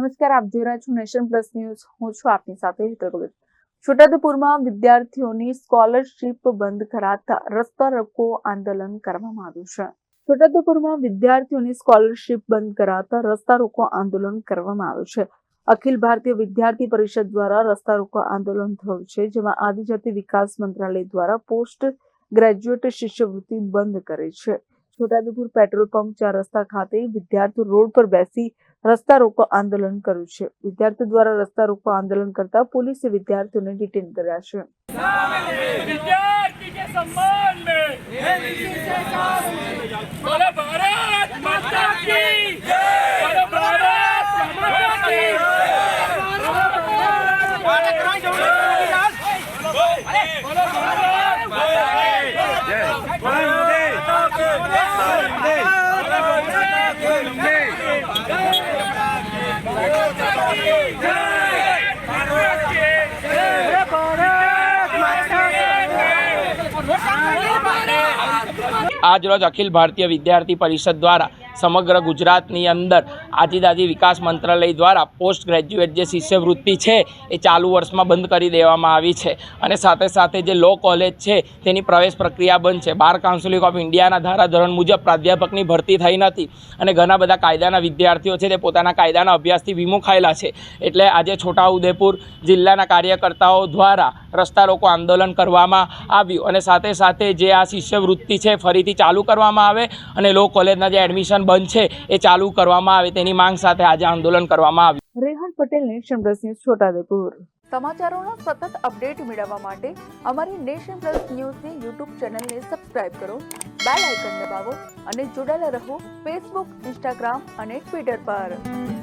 નમસ્કાર, આપ જોઈ રહ્યા છો નેશન પ્લસ ન્યૂઝ. હું છું આપની સાથે છોટાઉદેપુરમાં વિદ્યાર્થીઓની સ્કોલરશીપ બંધ કરાતા રસ્તા રોકો આંદોલન કરવામાં આવ્યું છે. છોટાઉદેપુરમાં વિદ્યાર્થીઓની સ્કોલરશીપ બંધ કરાતા રસ્તા રોકો આંદોલન કરવામાં આવ્યું છે. અખિલ ભારતીય વિદ્યાર્થી પરિષદ દ્વારા રસ્તા રોકો આંદોલન થયું છે, જેમાં આદિજાતિ વિકાસ મંત્રાલય દ્વારા પોસ્ટ ગ્રેજ્યુએટ શિષ્યવૃત્તિ બંધ કરી છે. છોટાઉદેપુર પેટ્રોલ પંપ ચાર રસ્તા ખાતે વિદ્યાર્થીઓ રોડ પર બેસી રસ્તા રોકો આંદોલન કર્યું છે. વિદ્યાર્થીઓ દ્વારા રસ્તા રોકો આંદોલન કરતા પોલીસે વિદ્યાર્થીઓને ડિટેન કર્યા છે. આજરોજ અખિલ ભારતીય વિદ્યાર્થી પરિષદ દ્વારા સમગ્ર ગુજરાતની અંદર આદિજાતિ વિકાસ મંત્રાલય દ્વારા પોસ્ટ ગ્રેજ્યુએટ જે શિષ્યવૃત્તિ છે એ ચાલુ વર્ષમાં બંધ કરી દેવામાં આવી છે. અને સાથે સાથે જે લો કોલેજ છે તેની પ્રવેશ પ્રક્રિયા બંધ છે. બાર કાઉન્સિલ ઓફ ઇન્ડિયાના ધારાધોરણ મુજબ પ્રાધ્યાપકની ભરતી થઈ નથી અને ઘણા બધા કાયદાના વિદ્યાર્થીઓ છે તે પોતાના કાયદાના અભ્યાસથી વિમુખાયેલા છે. એટલે આજે છોટાઉદેપુર જિલ્લાના કાર્યકર્તાઓ દ્વારા રસ્તા રોકો આંદોલન કરવામાં આવ્યું. અને સાથે સાથે જે આ શિષ્યવૃત્તિ છે ફરીથી ચાલુ કરવામાં આવે અને લો કોલેજના જે એડમિશન બંધ છે એ ચાલુ કરવામાં આવે તેની માંગ સાથે આજે આંદોલન કરવામાં આવ્યું. Rehan Patel nation plus news Chhotaudepur. સમાચારોના સતત અપડેટ મેળવવા માટે અમારી નેશન પ્લસ ન્યૂઝની યુટ્યુબ ચેનલને સબસ્ક્રાઇબ કરો બેલ આઇકન દબાવો અને જોડાયેલા રહો ફેસબુક ઇન્સ્ટાગ્રામ અને ટ્વિટર પર.